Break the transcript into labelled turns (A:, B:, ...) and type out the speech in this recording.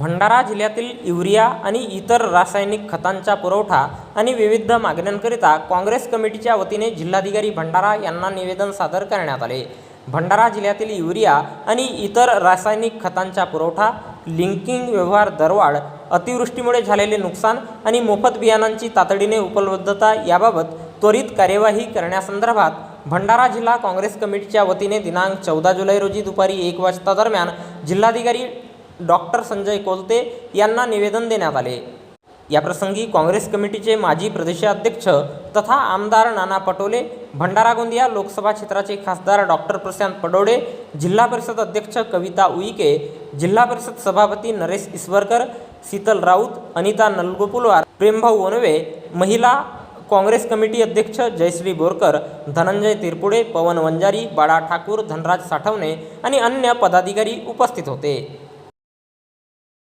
A: भंडारा जिल्ह्यातील युरिया आणि इतर रासायनिक खतांचा पुरवठा आणि विविध मागण्यांकरिता काँग्रेस कमिटीच्या वतीने जिल्हाधिकारी भंडारा यांना निवेदन सादर करण्यात आले. भंडारा जिल्ह्यातील युरिया आणि इतर रासायनिक खतांचा पुरवठा लिंकिंग व्यवहार दरवाढ अतिवृष्टीमुळे झालेले नुकसान आणि मोफत बियाणांची तातडीने उपलब्धता याबाबत त्वरित कार्यवाही करण्यासंदर्भात भंडारा जिल्हा काँग्रेस कमिटीच्या वतीने दिनांक चौदा जुलै रोजी दुपारी एक वाजता दरम्यान जिल्हाधिकारी डॉक्टर संजय कोलते यांना निवेदन देण्यात आले. याप्रसंगी काँग्रेस कमिटीचे माजी प्रदेशाध्यक्ष तथा आमदार नाना पटोले भंडारा गोंदिया लोकसभा क्षेत्राचे खासदार डॉक्टर प्रशांत पडोडे जिल्हा परिषद अध्यक्ष कविता उईके जिल्हा परिषद सभापती नरेश इसवरकर शीतल राऊत अनिता नलगोपुलवार प्रेमभाऊ वनवे महिला काँग्रेस कमिटी अध्यक्ष जयश्री बोरकर धनंजय तिरपुडे पवन वंजारी बाळा ठाकूर धनराज साठवणे आणि अन्य पदाधिकारी उपस्थित होते.